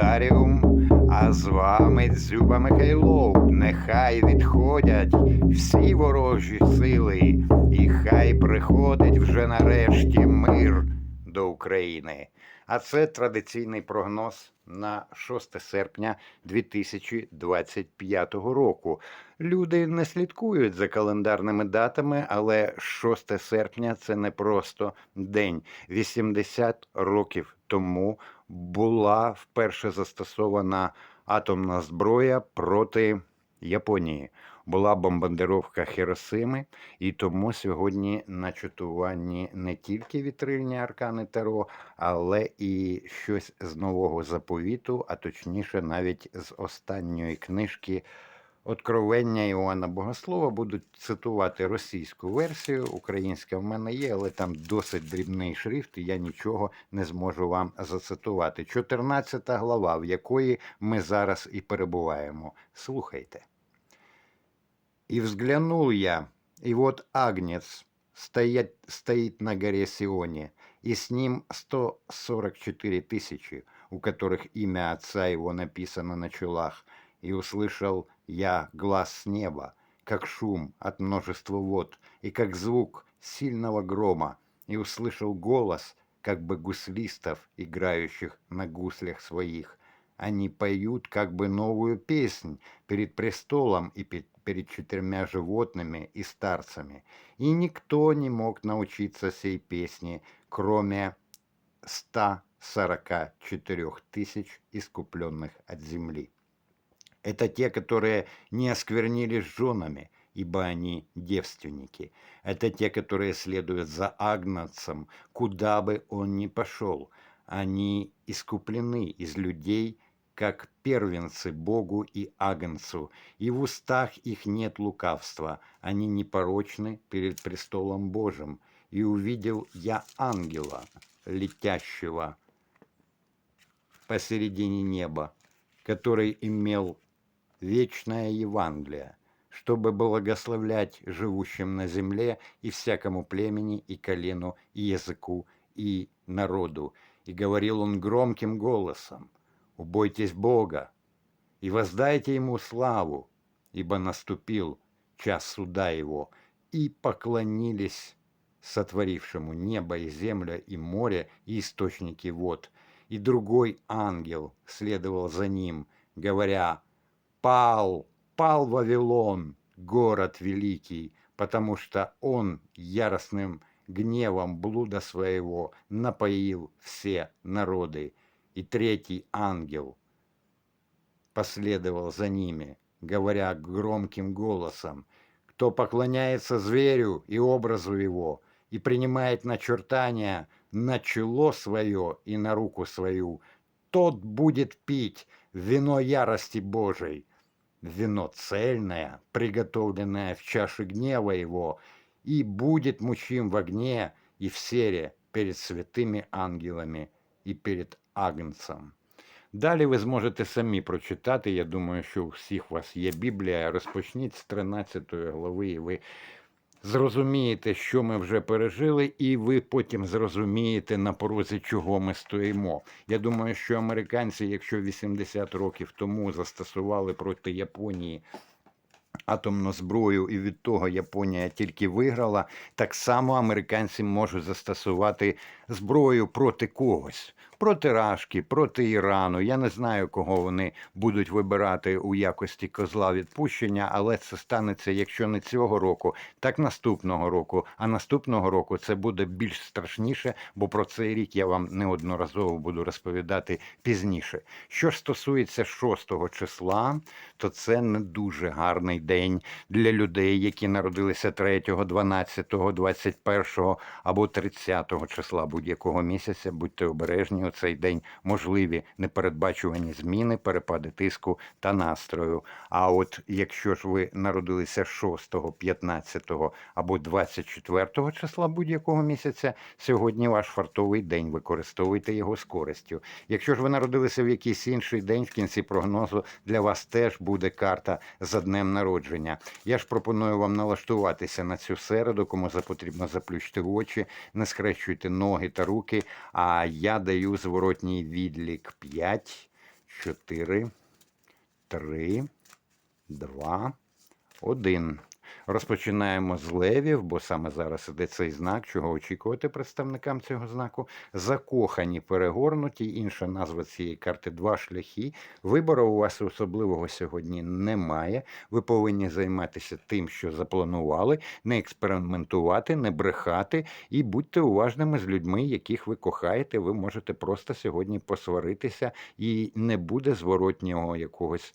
каналі Езотаріум, а з вами Дзюба Михайлов. Нехай відходять всі ворожі сили, і хай приходить вже нарешті мир до України. А це традиційний прогноз на 6 серпня 2025 року. Люди не слідкують за календарними датами, але 6 серпня це не просто день. 80 років тому була вперше застосована атомна зброя проти Японії. Була бомбардировка Хіросими, і тому сьогодні на чатуванні не тільки вітрильні аркани Таро, але і щось з нового заповіту, а точніше, навіть з останньої книжки Откровення Іоанна Богослова будуть цитувати російську версію. Українська в мене є, але там досить дрібний шрифт, і я нічого не зможу вам зацитувати. 14 глава, в якої ми зараз і перебуваємо. Слухайте. И взглянул я, и вот Агнец стоит, стоит на горе Сионе, и с ним 144 тысячи, у которых имя отца его написано на чулах, и услышал я глаз с неба, как шум от множества вод, и как звук сильного грома, и услышал голос, как бы гуслистов, играющих на гуслях своих. Они поют как бы новую песнь перед престолом и пе- перед четырьмя животными и старцами. И никто не мог научиться сей песни, кроме 144 тысяч искупленных от земли. Это те, которые не осквернились женами, ибо они девственники. Это те, которые следуют за Агнцем, куда бы он ни пошел. Они искуплены из людей, как первенцы Богу и Агнцу, и в устах их нет лукавства, они непорочны перед престолом Божьим. И увидел я ангела, летящего посередине неба, который имел вечное Евангелие, чтобы благословлять живущим на земле и всякому племени, и колену, и языку, и народу. И говорил он громким голосом, «Убойтесь Бога и воздайте Ему славу, ибо наступил час суда Его, и поклонились сотворившему небо и землю и море и источники вод. И другой ангел следовал за ним, говоря, «Пал, пал Вавилон, город великий, потому что он яростным гневом блуда своего напоил все народы». И третий ангел последовал за ними, говоря громким голосом, «Кто поклоняется зверю и образу его, и принимает начертания на чело свое и на руку свою, тот будет пить вино ярости Божией, вино цельное, приготовленное в чаше гнева его, и будет мучим в огне и в сере перед святыми ангелами і перед Агнцем. Далі ви зможете самі прочитати. Я думаю, що у всіх у вас є Біблія. Розпочніть з 13 глави, і ви зрозумієте, що ми вже пережили, і ви потім зрозумієте на порозі, чого ми стоїмо. Я думаю, що американці, якщо 80 років тому застосували проти Японії атомну зброю, і від того Японія тільки виграла, так само американці можуть застосувати зброю проти когось. Проти Рашки, проти Ірану. Я не знаю, кого вони будуть вибирати у якості козла відпущення, але це станеться, якщо не цього року, так наступного року. А наступного року це буде більш страшніше, бо про цей рік я вам неодноразово буду розповідати пізніше. Що ж стосується 6 числа, то це не дуже гарний день для людей, які народилися 3, 12, 21 або 30 числа будь-якого місяця. Будьте обережні у цей день можливі непередбачувані зміни, перепади тиску та настрою. А от якщо ж ви народилися 6, 15 або 24 числа будь-якого місяця, сьогодні ваш фартовий день. Використовуйте його з користю. Якщо ж ви народилися в якийсь інший день, в кінці прогнозу для вас теж буде карта за днем народження. Я ж пропоную вам налаштуватися на цю середу, кому потрібно заплющити очі, не схрещуйте ноги та руки. А я даю зворотній відлік 5, 4, 3, 2, 1. Розпочинаємо з левів, бо саме зараз іде цей знак, чого очікувати представникам цього знаку. Закохані, перегорнуті. Інша назва цієї карти два шляхи. Вибору у вас особливого сьогодні немає. Ви повинні займатися тим, що запланували, не експериментувати, не брехати і будьте уважними з людьми, яких ви кохаєте. Ви можете просто сьогодні посваритися, і не буде зворотнього якогось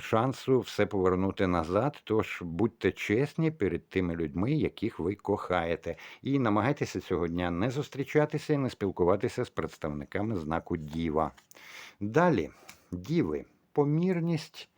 шансу все повернути назад. Тож будьте чесні перед тими людьми, яких ви кохаєте, і намагайтеся цього дня не зустрічатися і не спілкуватися з представниками знаку Діва. Далі, діви, помірність,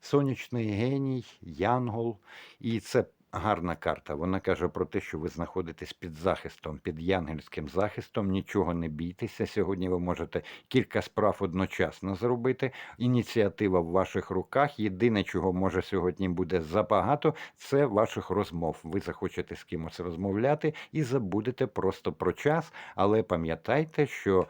сонячний геній, янгол, і це. Гарна карта. Вона каже про те, що ви знаходитесь під захистом, під янгельським захистом. Нічого не бійтеся. Сьогодні ви можете кілька справ одночасно зробити. Ініціатива в ваших руках. Єдине, чого може сьогодні буде забагато, це ваших розмов. Ви захочете з кимось розмовляти і забудете просто про час, але пам'ятайте, що.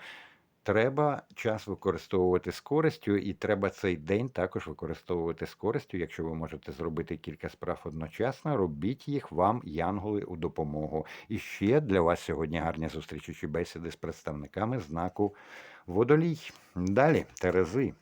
Треба час використовувати з користю, і треба цей день також використовувати з користю. Якщо ви можете зробити кілька справ одночасно, робіть їх вам, янголи, у допомогу. І ще для вас сьогодні гарні зустрічі бесіди з представниками знаку водолій. Далі Терези.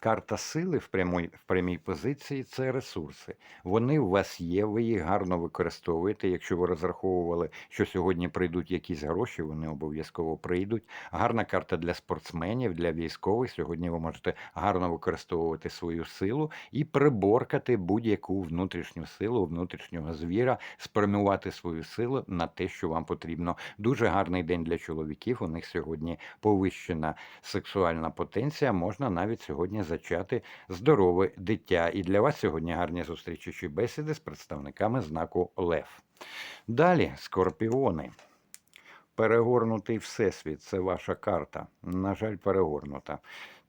Карта сили в прямій, в прямій позиції це ресурси. Вони у вас є, ви їх гарно використовуєте. Якщо ви розраховували, що сьогодні прийдуть якісь гроші, вони обов'язково прийдуть. Гарна карта для спортсменів, для військових. Сьогодні ви можете гарно використовувати свою силу і приборкати будь-яку внутрішню силу, внутрішнього звіра, спрямувати свою силу на те, що вам потрібно. Дуже гарний день для чоловіків. У них сьогодні повищена сексуальна потенція. Можна навіть сьогодні зачати здорове дитя. І для вас сьогодні гарні зустрічі чи бесіди з представниками знаку Лев. Далі скорпіони. Перегорнутий всесвіт це ваша карта. На жаль, перегорнута.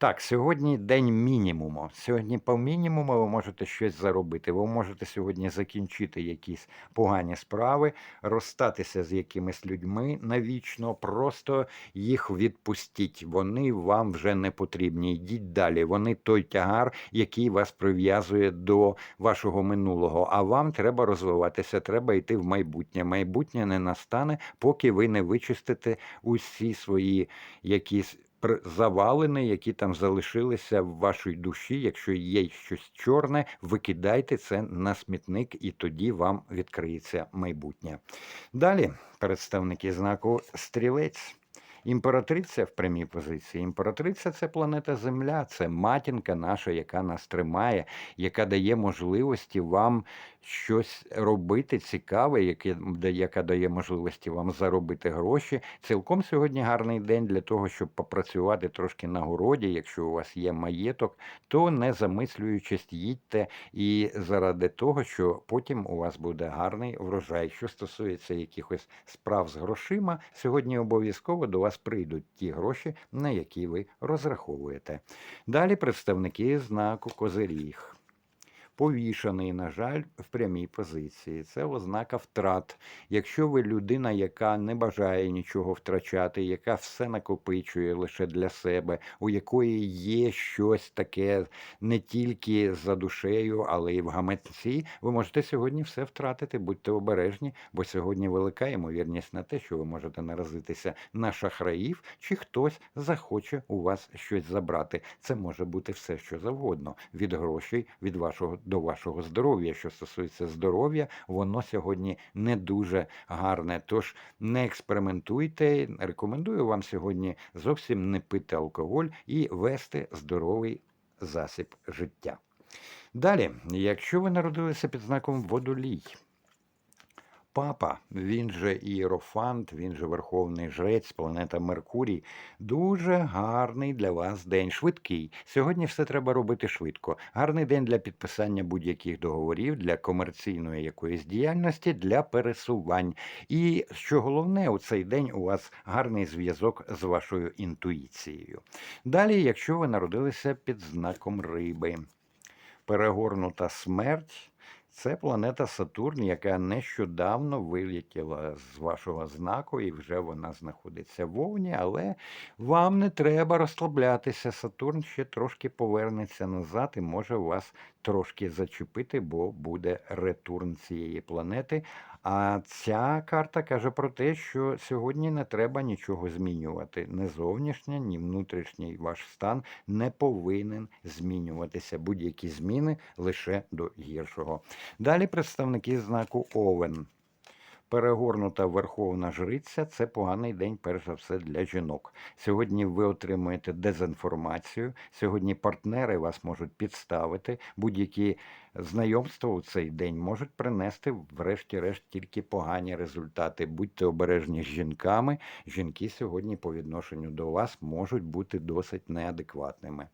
Так, сьогодні день мінімуму. Сьогодні по мінімуму ви можете щось заробити. Ви можете сьогодні закінчити якісь погані справи, розстатися з якимись людьми навічно, просто їх відпустіть. Вони вам вже не потрібні. Йдіть далі. Вони той тягар, який вас прив'язує до вашого минулого. А вам треба розвиватися, треба йти в майбутнє. Майбутнє не настане, поки ви не вичистите усі свої якісь завалини, які там залишилися в вашій душі. Якщо є щось чорне, викидайте це на смітник, і тоді вам відкриється майбутнє. Далі представники знаку стрілець. Імператриця в прямій позиції. Імператриця це планета Земля, це матінка наша, яка нас тримає, яка дає можливості вам щось робити цікаве, яке, яка дає можливості вам заробити гроші. Цілком сьогодні гарний день для того, щоб попрацювати трошки на городі. Якщо у вас є маєток, то не замислюючись, їдьте і заради того, що потім у вас буде гарний врожай. Що стосується якихось справ з грошима, сьогодні обов'язково до вас прийдуть ті гроші, на які ви розраховуєте. Далі представники знаку Козиріг. Повішаний, на жаль, в прямій позиції. Це ознака втрат. Якщо ви людина, яка не бажає нічого втрачати, яка все накопичує лише для себе, у якої є щось таке не тільки за душею, але й в гаманці, ви можете сьогодні все втратити. Будьте обережні, бо сьогодні велика ймовірність на те, що ви можете наразитися на шахраїв, чи хтось захоче у вас щось забрати. Це може бути все, що завгодно, від грошей, від вашого до вашого здоров'я. Що стосується здоров'я, воно сьогодні не дуже гарне. Тож не експериментуйте. Рекомендую вам сьогодні зовсім не пити алкоголь і вести здоровий засіб життя. Далі, якщо ви народилися під знаком водолій, Папа, він же Ієрофант, він же Верховний Жрець, планета Меркурій. Дуже гарний для вас день, швидкий. Сьогодні все треба робити швидко. Гарний день для підписання будь-яких договорів, для комерційної якоїсь діяльності, для пересувань. І що головне, у цей день у вас гарний зв'язок з вашою інтуїцією. Далі, якщо ви народилися під знаком риби, перегорнута смерть. Це планета Сатурн, яка нещодавно вилетіла з вашого знаку, і вже вона знаходиться в Овні, але вам не треба розслаблятися. Сатурн ще трошки повернеться назад і може вас трошки зачепити, бо буде ретурн цієї планети. А ця карта каже про те, що сьогодні не треба нічого змінювати. Не зовнішній, ні внутрішній ваш стан не повинен змінюватися. Будь-які зміни лише до гіршого. Далі представники знаку Овен. Перегорнута верховна жриця це поганий день, перш за все, для жінок. Сьогодні ви отримуєте дезінформацію. Сьогодні партнери вас можуть підставити. Будь-які знайомства у цей день можуть принести, врешті-решт, тільки погані результати. Будьте обережні з жінками. Жінки сьогодні по відношенню до вас можуть бути досить неадекватними.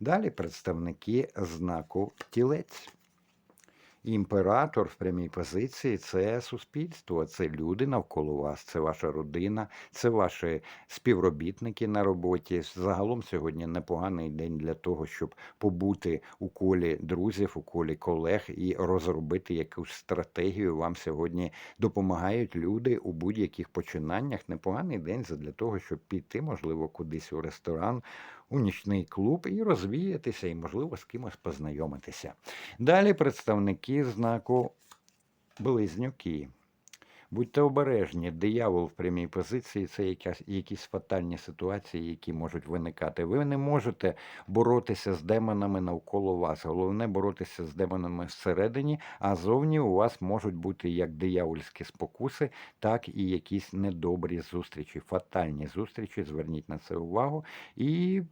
Далі представники знаку тілець. Імператор в прямій позиції це суспільство, це люди навколо вас, це ваша родина, це ваші співробітники на роботі. Загалом сьогодні непоганий день для того, щоб побути у колі друзів, у колі колег і розробити якусь стратегію. Вам сьогодні допомагають люди у будь-яких починаннях. Непоганий день для того, щоб піти, можливо, кудись у ресторан, у нічний клуб і розвіятися, і, можливо, з кимось познайомитися. Далі представники знаку Близнюки. Будьте обережні, диявол в прямій позиції це якась, якісь фатальні ситуації, які можуть виникати. Ви не можете боротися з демонами навколо вас. Головне боротися з демонами всередині, а зовні у вас можуть бути як диявольські спокуси, так і якісь недобрі зустрічі, фатальні зустрічі. Зверніть на це увагу. І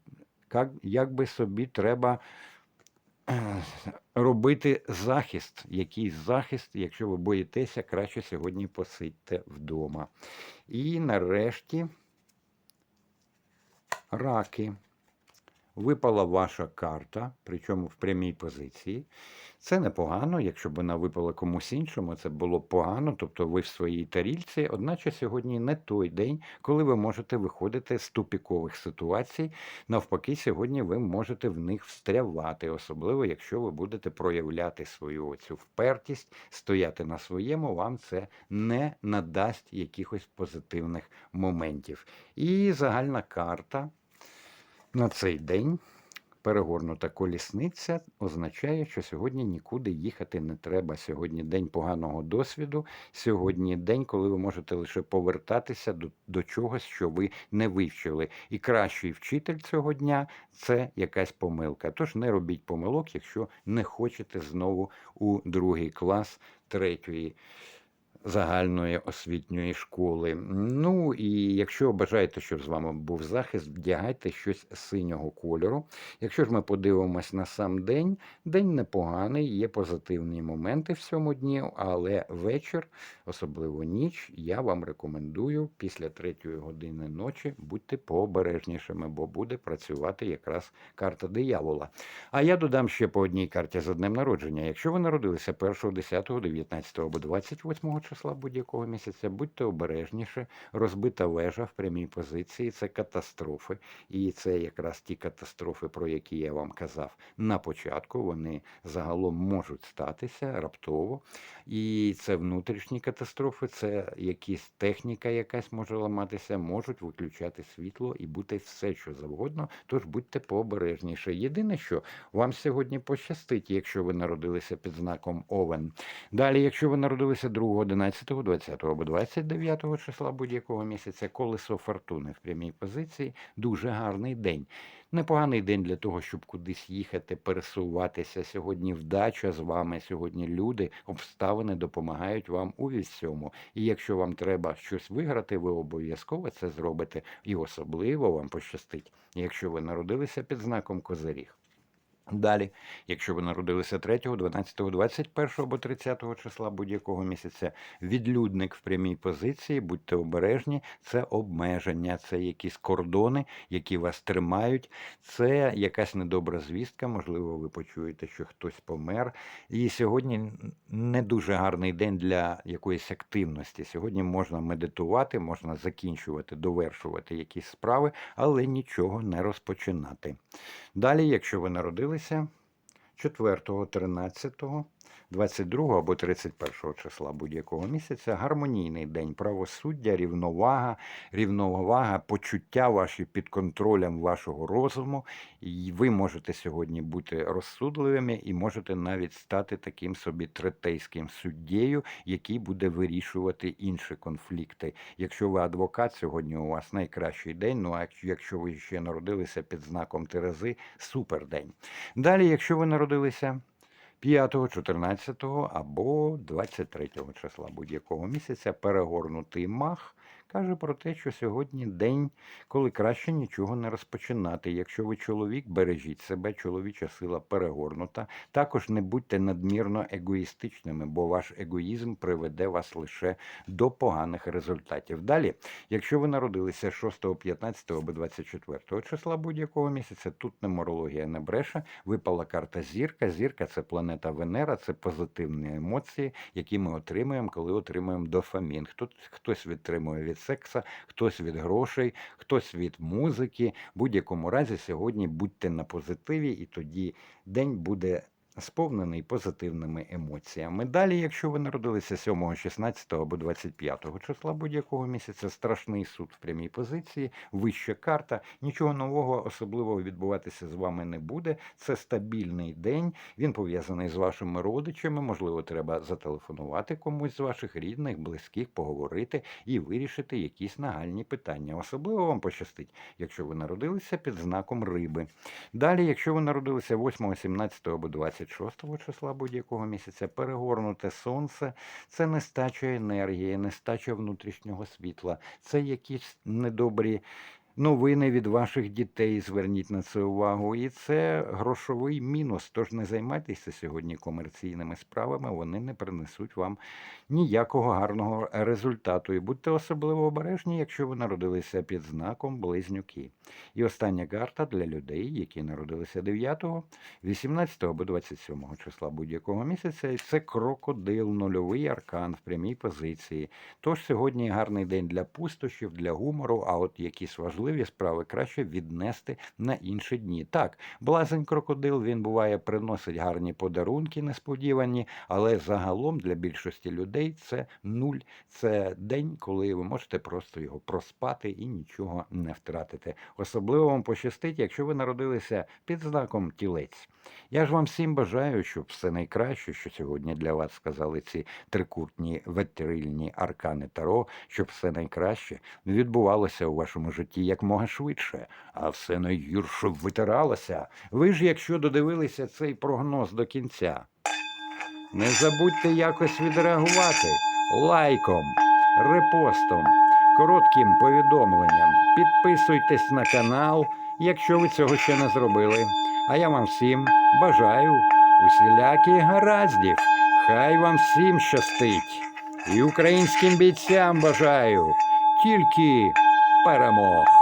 як, як би собі треба робити захист, якийсь захист, якщо ви боїтеся, краще сьогодні посидьте вдома. І нарешті раки. Випала ваша карта, причому в прямій позиції. Це непогано, якщо б вона випала комусь іншому, це було погано, тобто ви в своїй тарільці. Одначе сьогодні не той день, коли ви можете виходити з тупікових ситуацій. Навпаки, сьогодні ви можете в них встрявати, особливо якщо ви будете проявляти свою цю впертість, стояти на своєму, вам це не надасть якихось позитивних моментів. І загальна карта. На цей день перегорнута колісниця означає, що сьогодні нікуди їхати не треба. Сьогодні день поганого досвіду, сьогодні день, коли ви можете лише повертатися до, до чогось, що ви не вивчили. І кращий вчитель цього дня це якась помилка. Тож не робіть помилок, якщо не хочете знову у другий клас третьої загальної освітньої школи. Ну і якщо бажаєте, щоб з вами був захист, вдягайте щось синього кольору. Якщо ж ми подивимось на сам день, день непоганий, є позитивні моменти в цьому дні, але вечір, особливо ніч, я вам рекомендую після третьої години ночі будьте пообережнішими, бо буде працювати якраз карта диявола. А я додам ще по одній карті за днем народження. Якщо ви народилися 1, 10, 19 або 28 числа будь-якого місяця, будьте обережніше, розбита вежа в прямій позиції це катастрофи. І це якраз ті катастрофи, про які я вам казав на початку. Вони загалом можуть статися раптово. І це внутрішні катастрофи, це якісь техніка, якась може ламатися, можуть виключати світло і бути все, що завгодно. Тож будьте пообережніше. Єдине, що вам сьогодні пощастить, якщо ви народилися під знаком Овен. Далі, якщо ви народилися 2, 11, 20 або 29 числа будь-якого місяця, колесо фортуни в прямій позиції, дуже гарний день. Непоганий день для того, щоб кудись їхати, пересуватися. Сьогодні вдача з вами. Сьогодні люди, обставини допомагають вам у всьому. І якщо вам треба щось виграти, ви обов'язково це зробите. І особливо вам пощастить, якщо ви народилися під знаком Козиріг. Далі, якщо ви народилися 3, 12, 21 або 30 числа будь-якого місяця, відлюдник в прямій позиції, будьте обережні, це обмеження, це якісь кордони, які вас тримають, це якась недобра звістка, можливо, ви почуєте, що хтось помер. І сьогодні не дуже гарний день для якоїсь активності. Сьогодні можна медитувати, можна закінчувати, довершувати якісь справи, але нічого не розпочинати. Далі, якщо ви народилися 4, 13, 22 або 31 числа будь-якого місяця, гармонійний день правосуддя, рівновага, рівновага, почуття ваші під контролем вашого розуму. І ви можете сьогодні бути розсудливими і можете навіть стати таким собі третейським суддєю, який буде вирішувати інші конфлікти. Якщо ви адвокат, сьогодні у вас найкращий день. Ну а якщо- ви ще народилися під знаком Терези, супер день. Далі, якщо ви народилися 5, 14 або 23 числа будь-якого місяця, перегорнутий мах каже про те, що сьогодні день, коли краще нічого не розпочинати. Якщо ви чоловік, бережіть себе, чоловіча сила перегорнута. Також не будьте надмірно егоїстичними, бо ваш егоїзм приведе вас лише до поганих результатів. Далі, якщо ви народилися 6, 15 або 24 числа будь-якого місяця, тут неморологія не бреше. Випала карта зірка. Зірка це планета Венера, це позитивні емоції, які ми отримуємо, коли отримуємо дофамін. Хто, хтось відтримує від секса, хтось від грошей, хтось від музики. В будь-якому разі сьогодні будьте на позитиві, і тоді день буде. Сповнений позитивними емоціями. Далі, якщо ви народилися 7, 16 або 25 числа будь-якого місяця, страшний суд в прямій позиції, вища карта, нічого нового особливого відбуватися з вами не буде. Це стабільний день. Він пов'язаний з вашими родичами. Можливо, треба зателефонувати комусь з ваших рідних, близьких, поговорити і вирішити якісь нагальні питання. Особливо вам пощастить, якщо ви народилися під знаком риби. Далі, якщо ви народилися 8, 17 або 26 числа будь-якого місяця, перегорнуте сонце це нестача енергії, нестача внутрішнього світла, це якісь недобрі. Новини від ваших дітей зверніть на це увагу, і це грошовий мінус. Тож не займайтеся сьогодні комерційними справами, вони не принесуть вам ніякого гарного результату. І будьте особливо обережні, якщо ви народилися під знаком близнюки. І остання карта для людей, які народилися 9, 18 або 27 числа будь-якого місяця. І це крокодил, нульовий аркан в прямій позиції. Тож сьогодні гарний день для пустощів, для гумору, а от якісь важливі справи краще віднести на інші дні. Так, блазень крокодил він буває приносить гарні подарунки несподівані, але загалом для більшості людей це нуль. Це день, коли ви можете просто його проспати і нічого не втратити. Особливо вам пощастить, якщо ви народилися під знаком тілець. Я ж вам всім бажаю, щоб все найкраще, що сьогодні для вас сказали ці трикутні ветерильні аркани Таро, щоб все найкраще відбувалося у вашому житті якмога швидше, а все найгірше витиралося. Ви ж, якщо додивилися цей прогноз до кінця, не забудьте якось відреагувати лайком, репостом, коротким повідомленням. Підписуйтесь на канал, якщо ви цього ще не зробили. А я вам всім бажаю усіляких гараздів. Хай вам всім щастить. І українським бійцям бажаю тільки перемог.